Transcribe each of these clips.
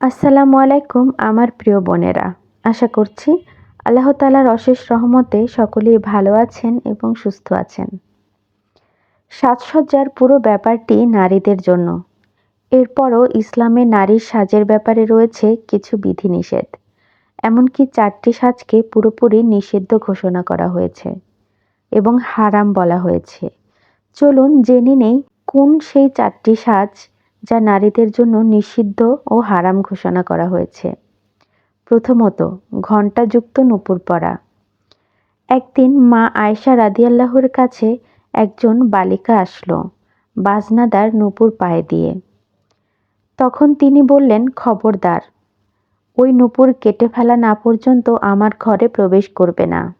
আসসালামু আলাইকুম, আমার প্রিয় বোনেরা। আশা করছি আল্লাহ তালার অশেষ রহমতে সকলেই ভালো আছেন এবং সুস্থ আছেন। সাজসজ্জার পুরো ব্যাপারটি নারীদের জন্য। এরপরও ইসলামে নারীর সাজের ব্যাপারে রয়েছে কিছু বিধিনিষেধ। এমনকি চারটি সাজকে পুরোপুরি নিষিদ্ধ ঘোষণা করা হয়েছে এবং হারাম বলা হয়েছে। চলুন জেনে নেই কোন সেই চারটি সাজ যা নারীদের জন্য নিষিদ্ধ ও হারাম ঘোষণা করা হয়েছে। প্রথমত, ঘণ্টাযুক্ত নুপুর পরা। একদিন মা আয়সা রাদিয়াল্লাহর কাছে একজন বালিকা আসলো, বাজনাদার নুপুর পায়ে দিয়ে। তখন তিনি বললেন, খবরদার, ওই নুপুর কেটে ফেলা না পর্যন্ত আমার ঘরে প্রবেশ করবে না।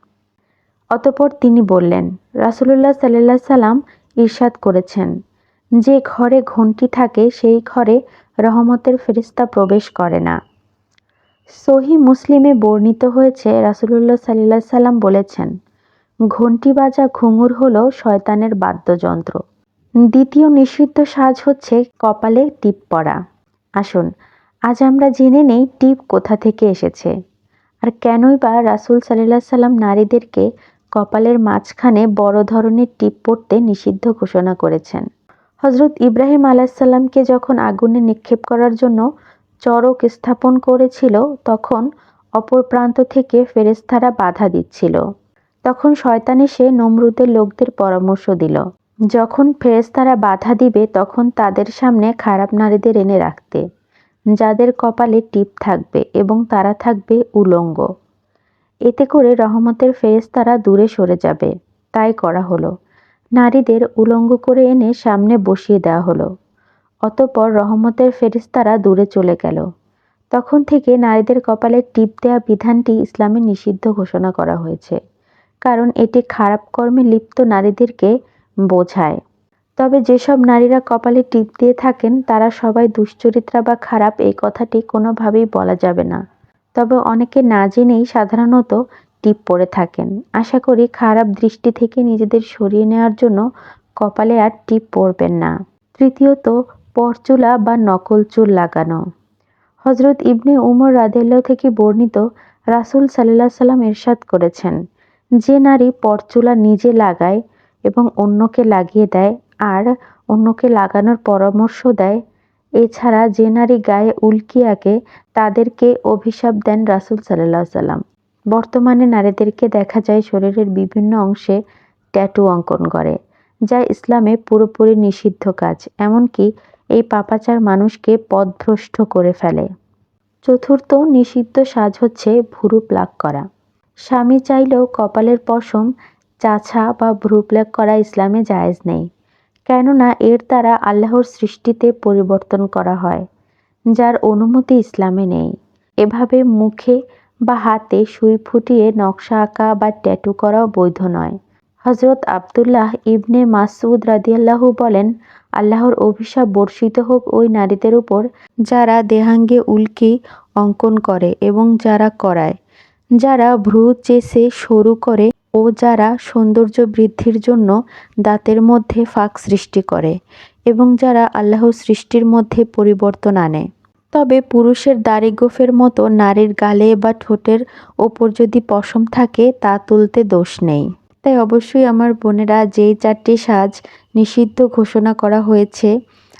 অতপর তিনি বললেন, রাসুলুল্লাহ সাল্লাহ সাল্লাম ঈর্ষাদ করেছেন। যে ঘরে ঘণ্টি থাকে, সেই ঘরে রহমতের ফেরিস্তা প্রবেশ করে না। সহি মুসলিমে বর্ণিত হয়েছে, রাসুলুল্লাহ সাল্লাহ সাল্লাম বলেছেন, ঘণ্টি বাজা ঘুঙুর হল শয়তানের বাদ্যযন্ত্র। দ্বিতীয় নিষিদ্ধ সাজ হচ্ছে কপালে টিপ পরা। আসুন, আজ আমরা জেনে নেই টিপ কোথা থেকে এসেছে। আর কেনই বা রাসুল সাল্লাহ সাল্লাম নারীদেরকে কপালের মাঝখানে বড় ধরনের টিপ পরতে নিষিদ্ধ ঘোষণা করেছেন? হজরত ইব্রাহিম আলাহিসাল্লামকে যখন আগুনে নিক্ষেপ করার জন্য চরক স্থাপন করেছিল, তখন অপর প্রান্ত থেকে ফেরেস্তারা বাধা দিচ্ছিল। তখন শয়তান এসে নমরুদের লোকদের পরামর্শ দিল। যখন ফেরেস্তারা বাধা দিবে, তখন তাদের সামনে খারাপ নারীদের এনে রাখতে। যাদের কপালে টিপ থাকবে এবং তারা থাকবে উলঙ্গ। এতে করে রহমতের ফেরেস্তারা দূরে সরে যাবে। তাই করা হলো। নারীদের উলঙ্গ করে এনে সামনে বসিয়ে দেওয়া হলো। অতপর রহমতের ফেরিস্তারা দূরে চলে গেল। তখন থেকে নারীদের কপালে টিপ দেওয়া বিধানটি ইসলামে নিষিদ্ধ ঘোষণা করা হয়েছে, কারণ এটি খারাপ কর্মে লিপ্ত নারীদেরকে বোঝায়। তবে যেসব নারীরা কপালে টিপ দিয়ে থাকেন, তারা সবাই দুশ্চরিত্রা বা খারাপ এই কথাটি কোনোভাবেই বলা যাবে না। তবে অনেকে না জেনেই সাধারণত টিপ পরে থাকেন। আশা করি খারাপ দৃষ্টি থেকে নিজেদের সরিয়ে নেওয়ার জন্য কপালে আর টিপ পরবেন না। তৃতীয়ত, পরচুলা বা নকল চুল লাগানো। হজরত ইবনে উমর রাদেল্লাহ থেকে বর্ণিত রাসুল সাল্লাহ সাল্লাম এরশাদ করেছেন, যে নারী পরচুলা নিজে লাগায় এবং অন্যকে লাগিয়ে দেয় আর অন্যকে লাগানোর পরামর্শ দেয়, এছাড়া যে নারী গায়ে উল্কি আঁকে তাদেরকে অভিশাপ দেন রাসুল সাল্লাহ সাল্লাম। বর্তমানে নারীদেরকে দেখা যায় শরীরের বিভিন্ন অংশে ট্যাটু অঙ্কন করে, যা ইসলামে পুরোপুরি নিষিদ্ধ কাজ। এমনকি এই পাপাচার মানুষকে পথভ্রষ্ট করে ফেলে। চতুর্থ নিষিদ্ধ সাজ হচ্ছে ভুরু প্লাক করা। স্বামী চাইলেও কপালের পশম, চাছা বা ভ্রু প্লাক করা ইসলামে জায়েজ নেই। কেননা এর দ্বারা আল্লাহর সৃষ্টিতে পরিবর্তন করা হয়, যার অনুমতি ইসলামে নেই। এভাবে মুখে বা হাতে সুই ফুটিয়ে নকশা আঁকা বা ট্যাটু করাও বৈধ নয়। হজরত আবদুল্লাহ ইবনে মাসুদ রাদিয়াল্লাহু বলেন, আল্লাহর অভিশাপ বর্ষিত হোক ওই নারীদের উপর যারা দেহাঙ্গে উল্কি অঙ্কন করে এবং যারা করায়, যারা ভ্রু চেষে সরু করে ও যারা সৌন্দর্য বৃদ্ধির জন্য দাঁতের মধ্যে ফাঁক সৃষ্টি করে এবং যারা আল্লাহর সৃষ্টির মধ্যে পরিবর্তন আনে। তবে পুরুষের দাড়িগোফের মতো নারীর গালে বা ঠোঁটের ওপর যদি পশম থাকে, তা তুলতে দোষ নেই। তাই অবশ্যই আমার বোনেরা যেই চারটি সাজ নিষিদ্ধ ঘোষণা করা হয়েছে,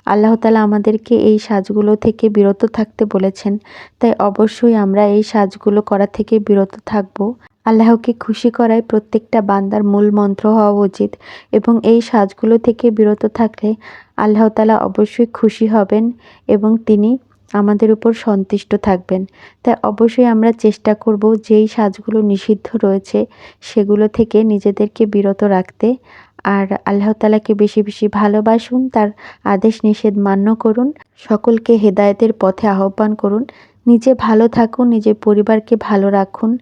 আল্লাহ তালা আমাদেরকে এই সাজগুলো থেকে বিরত থাকতে বলেছেন। তাই অবশ্যই আমরা এই সাজগুলো করা থেকে বিরত থাকব। আল্লাহকে খুশি করাই প্রত্যেকটা বান্দার মূল মন্ত্র হওয়া উচিত এবং এই সাজগুলো থেকে বিরত থাকলে আল্লাহ তালা অবশ্যই খুশি হবেন এবং তিনি আমাদের উপর সন্তুষ্ট থাকবেন। তাই অবশ্যই আমরা চেষ্টা করব যেই সাজগুলো নিষিদ্ধ রয়েছে সেগুলো থেকে নিজেদেরকে বিরত রাখতে। আর আল্লাহ তালাকে বেশি বেশি ভালোবাসুন, তার আদেশ নিষেধ মান্য করুন, সকলকে হেদায়েতের পথে আহ্বান করুন। নিজে ভালো থাকুন, নিজের পরিবারকে ভালো রাখুন।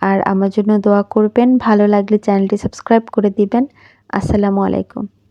আর আমার জন্য দোয়া করবেন, ভালো লাগলে চ্যানেলটি সাবস্ক্রাইব করে দিবেন। আসসালামু আলাইকুম।